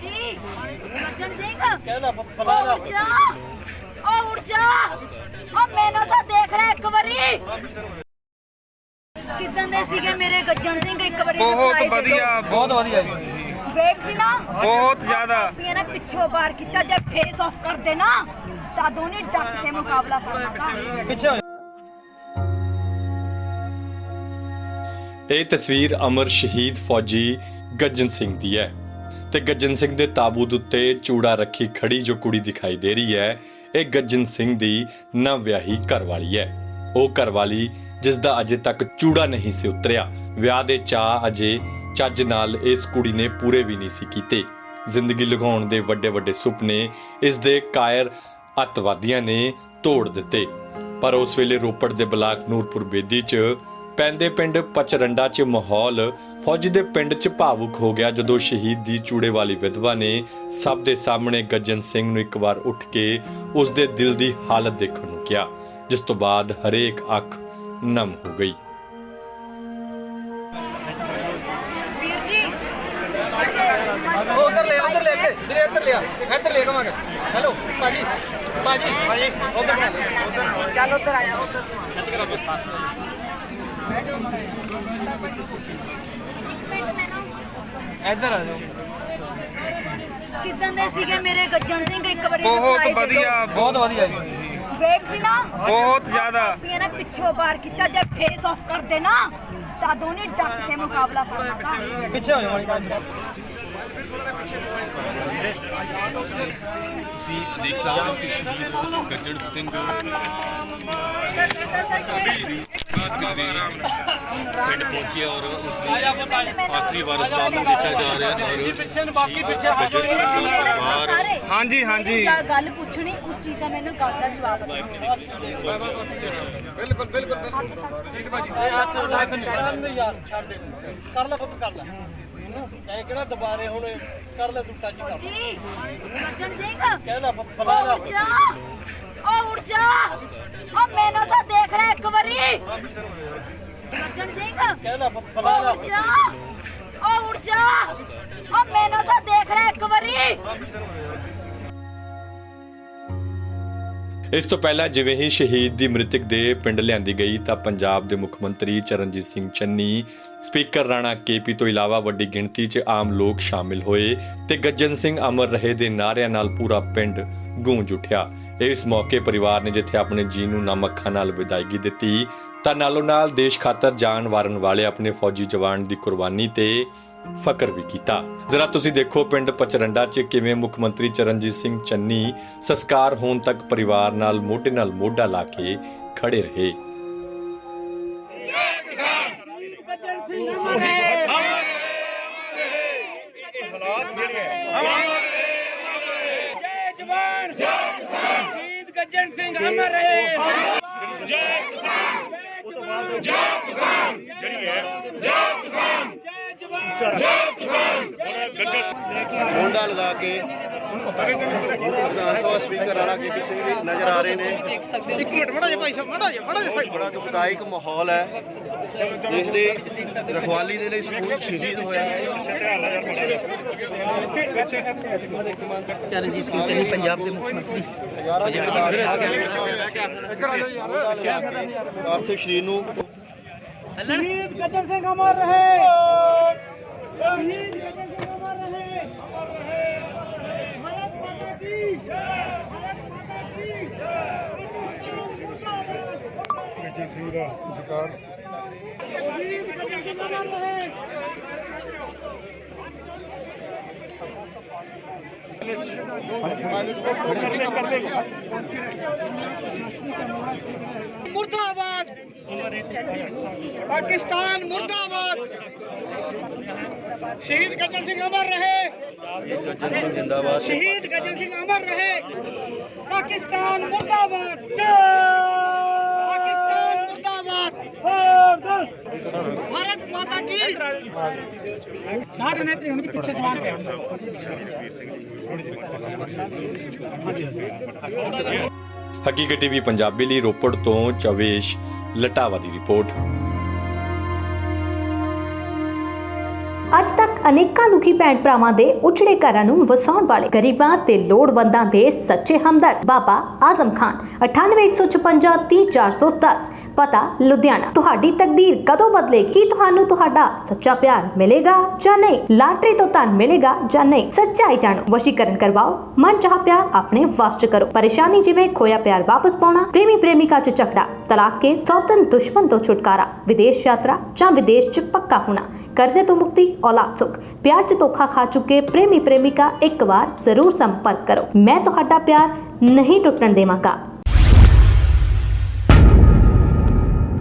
ਜੀ। ਗੱਜਣ ਸਿੰਘ। ਉਹ ਉੱਠ ਜਾ। ਉਹ ਉੱਠ ਜਾ। ਉਹ ਮੈਨੂੰ ਤਾਂ ਦੇਖ ਲੈ ਇੱਕ ਵਾਰੀ। ਕਿਦਾਂ ਦੇ ਸੀਗੇ ਮੇਰੇ ਗੱਜਣ ਸਿੰਘ? ਇੱਕ ਵਾਰੀ ਮੈਨੂੰ ਬਹੁਤ ਸੁਣਾਈ ਦੇ ਦਿਓ। ਵਧੀਆ ਬਹੁਤ ਵਧੀਆ ਜੀ। ਬ੍ਰੇਕ ਸੀ ਨਾ? ਬਹੁਤ ਜ਼ਿਆਦਾ। ਵੀ ਇਹਨੇ ਪਿੱਛੋਂ ਬਾਰ ਕੀਤਾ ਜੇ ਫੇਸ ਆਫ ਕਰਦੇ ਨਾ ਤਾਂ ਦੋਨੇ ਡੱਕ ਕੇ ਮੁਕਾਬਲਾ ਕਰਨਾ ਪਿੱਛੇ ਹੋ ਇਹ ਤਸਵੀਰ ਅਮਰ ਸ਼ਹੀਦ ਫੌਜੀ ਗੱਜਨ ਸਿੰਘ ਦੀ ਹੈ। ਤੇ ਗੱਜਨ ਸਿੰਘ ਦੇ ਤਾਬੂਤ ਉੱਤੇ ਚੂੜਾ ਰੱਖੀ ਖੜੀ ਜੋ ਕੁੜੀ ਦਿਖਾਈ ਦੇ ਰਹੀ ਹੈ, ਇਹ ਗੱਜਨ ਸਿੰਘ ਦੀ ਨਵ ਵਿਆਹੀ ਘਰਵਾਲੀ ਹੈ। ਉਹ ਘਰਵਾਲੀ ਜਿਸ ਦਾ ਅਜੇ ਤੱਕ ਚੂੜਾ ਨਹੀਂ ਸੀ ਉਤਰਿਆ। ਵਿਆਹ ਦੇ ਚਾਅ ਅਜੇ ਚੱਜ ਨਾਲ ਇਸ ਕੁੜੀ ਨੇ ਪੂਰੇ ਵੀ ਨਹੀਂ ਸੀ ਕੀਤੇ। ਜ਼ਿੰਦਗੀ ਲਗਾਉਣ ਦੇ ਵੱਡੇ ਵੱਡੇ ਸੁਪਨੇ ਇਸ ਦੇ ਕਾਇਰ ਅੱਤਵਾਦੀਆਂ ਨੇ ਤੋੜ ਦਿੱਤੇ। ਪਰ ਉਸ ਵੇਲੇ ਰੋਪੜ ਦੇ ਬਲਾਕ ਨੂਰਪੁਰ ਬੇਦੀ 'ਚ ਪੈਂਦੇ ਪਿੰਡ ਪਚਰੰਡਾ 'ਚ ਮਾਹੌਲ, ਫੌਜੀ ਦੇ ਪਿੰਡ 'ਚ ਭਾਵੁਕ ਹੋ ਗਿਆ ਜਦੋਂ ਸ਼ਹੀਦ ਦੀ ਚੂੜੇ ਵਾਲੀ ਵਿਧਵਾ ਨੇ ਸਭ ਦੇ ਸਾਹਮਣੇ ਗੱਜਨ ਸਿੰਘ ਨੂੰ ਇੱਕ ਵਾਰ ਉੱਠ ਕੇ ਉਸ ਦੇ ਦਿਲ ਦੀ ਹਾਲਤ ਦੇਖਣ ਨੂੰ ਕਿਹਾ, ਜਿਸ ਤੋਂ ਬਾਅਦ ਹਰੇਕ ਅੱਖ ਨਮ ਹੋ ਗਈ। ਉਧਰ ਲੈ ਉਧਰ ਲੈ ਕੇ। ਵੀਰੇ ਇੱਧਰ ਲਿਆ। ਇੱਧਰ ਲੈ ਕਮਾਂਗੇ ਹੈਲੋ ਭਾਜੀ ਭਾਜੀ। ਭਾਜੀ ਉਧਰ ਚੱਲ ਉਧਰ ਆਇਆ ਉਧਰ ਇੱਧਰ ਆ ਜਾਓ। ਕਿਦਾਂ ਦੇ ਸੀਗੇ ਮੇਰੇ ਗੱਜਣ ਸਿੰਘ? ਇੱਕ ਵਾਰੀ ਬਹੁਤ। ਵਧੀਆ ਬਹੁਤ ਵਧੀਆ ਜੀ। ਬ੍ਰੇਕ ਸੀ ਨਾ? ਬਹੁਤ ਜ਼ਿਆਦਾ। ਵੀ ਇਹਨੇ ਪਿੱਛੋਂ ਬਾਰ ਕੀਤਾ ਜੇ ਫੇਸ ਆਫ ਕਰਦੇ ਨਾ ਤਾਂ ਦੋਨੇ ਡੱਕ ਕੇ ਮੁਕਾਬਲਾ ਕਰਨਾ ਪਿੱਛੇ ਹੋ ਜਾਓ। ਤੁਸੀਂ ਦੇਖ ਸਕਦੇ ਹੋ ਕਿ ਸ਼ਹੀਦ ਗੱਜਣ ਸਿੰਘ ਆਖਰੀ ਵਾਰਸਦਾਰ ਨੂੰ ਦੇਖਿਆ ਜਾ ਰਿਹਾ ਹੈ ਔਰ ਪਿੱਛੇ ਨੂੰ ਬਾਕੀ ਪਿੱਛੇ ਹੱਥ ਜੋੜੀ। ਪਰਿਵਾਰ ਹਾਂਜੀ, ਹਾਂਜੀ। ਗੱਲ ਪੁੱਛਣੀ ਉਸ ਚੀਜ਼ ਦਾ ਮੈਨੂੰ ਗੱਲ ਦਾ ਜਵਾਬ ਦੇਣਾ ਬਿਲਕੁਲ ਬਿਲਕੁਲ ਠੀਕ ਭਾਜੀ। ਇਹ ਹੱਥ ਉਠਾ ਕੇ ਕਰ ਲੈ ਯਾਰ ਛੱਡ ਦੇ। ਕਰ ਲੈ ਪੁੱਤ ਕਰ ਲੈ। ਇਹਨੂੰ ਐ ਕਿਹੜਾ ਦੁਬਾਰੇ ਹੁਣ? ਕਰ ਲੈ ਤੂੰ ਟੱਚ ਕਰ। ਜੀ ਗੱਜਣ ਸਿੰਘ। ਕਹਿੰਦਾ ਉਹ ਉੱਠ ਜਾ ਉਹ ਉੱਠ ਜਾ। ਉਹ ਮੈਨੂੰ ਤਾਂ ਦੇਖ ਲੈ ਇੱਕ ਵਾਰੀ। ਗੱਜਣ ਸਿੰਘ ਉਹ ਉੱਠ ਜਾ। ਉਹ ਉੱਠ ਜਾ। ਉਹ ਮੈਨੂੰ ਤਾਂ ਦੇਖ ਲੈ ਇੱਕ ਵਾਰੀ। ਇਸ ਤੋਂ ਪਹਿਲਾਂ ਜਿਵੇਂ ਹੀ ਸ਼ਹੀਦ ਦੀ ਮ੍ਰਿਤਕ ਦੇ ਪਿੰਡ ਲਿਆਂਦੀ ਗਈ ਤਾਂ ਪੰਜਾਬ ਦੇ ਮੁੱਖ ਮੰਤਰੀ ਚਰਨਜੀਤ ਸਿੰਘ ਚੰਨੀ, ਸਪੀਕਰ ਰਾਣਾ ਕੇਪੀ ਤੋਂ ਇਲਾਵਾ ਵੱਡੀ ਗਿਣਤੀ 'ਚ ਆਮ ਲੋਕ ਸ਼ਾਮਿਲ ਹੋਏ ਤੇ ਗੱਜਨ ਸਿੰਘ ਅਮਰ ਰਹੇ ਦੇ ਨਾਅਰਿਆਂ ਨਾਲ ਪੂਰਾ ਪਿੰਡ ਗੂੰਜ ਉਠਿਆ। ਇਸ ਮੌਕੇ ਪਰਿਵਾਰ ਨੇ ਜਿੱਥੇ ਆਪਣੇ ਜੀ ਨੂੰ ਨਮ ਅੱਖਾਂ ਨਾਲ ਵਿਦਾਇਗੀ ਦਿੱਤੀ ਤਾਂ ਨਾਲੋਂ ਨਾਲ ਦੇਸ਼ ਖਾਤਰ ਜਾਨ ਵਾਰਨ ਵਾਲੇ ਆਪਣੇ ਫੌਜੀ ਜਵਾਨ ਦੀ ਕੁਰਬਾਨੀ ਤੇ ਫਕਰ ਵੀ ਕੀਤਾ। ਜ਼ਰਾ ਤੁਸੀਂ ਦੇਖੋ ਪਿੰਡ ਪਚਰੰਡਾ 'ਚ ਕਿਵੇਂ ਮੁੱਖ ਮੰਤਰੀ ਚਰਨਜੀਤ ਸਿੰਘ ਚੰਨੀ ਸੰਸਕਾਰ ਹੋਣ ਤੱਕ ਪਰਿਵਾਰ ਨਾਲ ਮੋਢੇ ਨਾਲ ਮੋਢਾ ਲਾ ਕੇ ਖੜੇ ਰਹੇ। ਜੈ ਜਵਾਨ ਜੈ ਕਿਸਾਨ। ਸ਼ਹੀਦ ਗੱਜਣ ਸਿੰਘ ਅਮਰ ਰਹੇ ਜੈ ਕਿਸਾਨ ਜੈ ਕਿਸਾਨ। ਜਿਹੜੀ ਹੈ ਜੈ ਕਿਸਾਨ। ਜੈ ਜੈ ਮੋਢਾ ਲਗਾ ਕੇ ਵਿਧਾਨ ਸਭਾ ਸਪੀਕਰ ਰਾਣਾ ਕੇ ਸਿੰਘ ਵੀ ਨਜ਼ਰ ਆ ਰਹੇ ਨੇ। ਇੱਕ ਮਿੰਟ ਮੜਾ ਜਿਹਾ ਭਾਈ ਸਾਹਿਬ ਮੜਾ ਜਿਹਾ ਮੜਾ ਜਿਹਾ ਬੜਾ ਦੁਖਦਾਇਕ ਮਾਹੌਲ ਹੈ। ਦੇਸ਼ ਦੇ ਰਖਵਾਲੀ ਦੇ ਲਈ ਸਕੂਲ ਸ਼ਹੀਦ ਹੋਇਆ ਹੈ। ਚਰਨਜੀਤ ਸਿੰਘ ਚੰਨੀ ਪੰਜਾਬ ਦੇ ਮੁੱਖ ਮੰਤਰੀ। ਹਜ਼ਾਰਾਂ ਦੀ ਪਾਰਥਿਵ ਸ਼ਰੀਰ ਨੂੰ ਸ਼ਹੀਦ ਗੱਜਣ ਸਿੰਘ ਅਮਰ ਰਹੇ। ਸ਼ਹੀਦ ਗੱਜਣ ਸਿੰਘ ਅਮਰ ਰਹੇ ਭਾਰਤ ਮਾਤਾ ਕੀ ਜੈ ਭਾਰਤ ਮਾਤਾ ਕੀ ਗੱਜਣ ਸਿੰਘ ਦਾ ਸਰਕਾਰ ਸ਼ਹੀਦ ਗੱਜਣ ਪਾਕਿਸਤਾਨ ਮੁਰਦਾਬਾਦ ਸ਼ਹੀਦ ਗੱਜਣ ਸਿੰਘ ਅਮਰ ਰਹੇ ਜਿੰਦਾਬਾਦ ਸ਼ਹੀਦ ਗੱਜਣ ਸਿੰਘ ਅਮਰ ਰਹੇ ਪਾਕਿਸਤਾਨ ਮੁਰਦਾਬਾਦ ਪਾਕਿਸਤਾਨ ਮੁਰਦਾਬਾਦ ਭਾਰਤ ਮਾਤਾ ਕੀ ਸਾਰੇ ਨੇ ਹੁਣ ਪਿੱਛੇ ਸਵਾਲ ਪਿਆ ਹਕੀਕਤ ਟੀਵੀ ਪੰਜਾਬੀ ਲਈ ਰੋਪੜ ਤੋਂ ਚਵੇਸ਼ ਲਟਾਵਾ ਦੀ ਰਿਪੋਰਟ ਅੱਜ ਤੱਕ ਅਨੇਕਾਂ ਦੁਖੀ ਭੈਣ ਭਰਾਵਾਂ ਦੇ ਉਜੜੇ ਘਰਾਂ ਨੂੰ ਵਸਾਉਣ ਵਾਲੇ ਗਰੀਬਾਂ ਤੇ ਲੋੜਵੰਦਾਂ ਦੇ ਸੱਚੇ ਹਮਦਰਦ। ਬਾਬਾ ਆਜ਼ਮ ਖਾਨ 9815530410 ਪਤਾ ਲੁਧਿਆਣਾ। ਤੁਹਾਡੀ ਤਕਦੀਰ ਕਦੋਂ ਬਦਲੇ ਕੀ ਤੁਹਾਨੂੰ ਤੁਹਾਡਾ ਸੱਚਾ ਪਿਆਰ ਮਿਲੇਗਾ ਜਾਂ ਨਹੀਂ? ਲਾਟਰੀ ਤੋਂ ਧਨ ਮਿਲੇਗਾ ਜਾਂ ਨਹੀਂ? ਸੱਚਾਈ ਜਾਣੋ। ਵਸ਼ੀਕਰਨ ਕਰਵਾਓ। ਮਨ ਚਾਹ ਪਿਆਰ ਆਪਣੇ ਵਾਸ ਚ ਕਰੋ। ਪਰੇਸ਼ਾਨੀ ਜਿਵੇਂ ਖੋਇਆ ਪਿਆਰ ਵਾਪਸ ਪਾਉਣਾ, ਪ੍ਰੇਮੀ ਪ੍ਰੇਮਿਕਾ ਚ ਝਗੜਾ, ਤਲਾਕ ਕੇ ਸੌਤਨ ਦੁਸ਼ਮਣ ਤੋਂ ਛੁਟਕਾਰਾ, ਵਿਦੇਸ਼ ਯਾਤਰਾ ਜਾਂ ਵਿਦੇਸ਼ ਚ ਪੱਕਾ ਹੋਣਾ, ਕਰਜ਼ੇ ਤੋਂ ਮੁਕਤੀ ਔਲਾਦ ਸੁਖ ਪਿਆਰ ਚ ਧੋਖਾ ਖਾ ਚੁੱਕੇ ਪ੍ਰੇਮੀ ਪ੍ਰੇਮਿਕਾ ਇੱਕ ਵਾਰ ਜ਼ਰੂਰ ਸੰਪਰਕ ਕਰੋ। ਮੈਂ ਤੁਹਾਡਾ ਪਿਆਰ ਨਹੀਂ ਟੁੱਟਣ ਦੇਵਾਂਗਾ।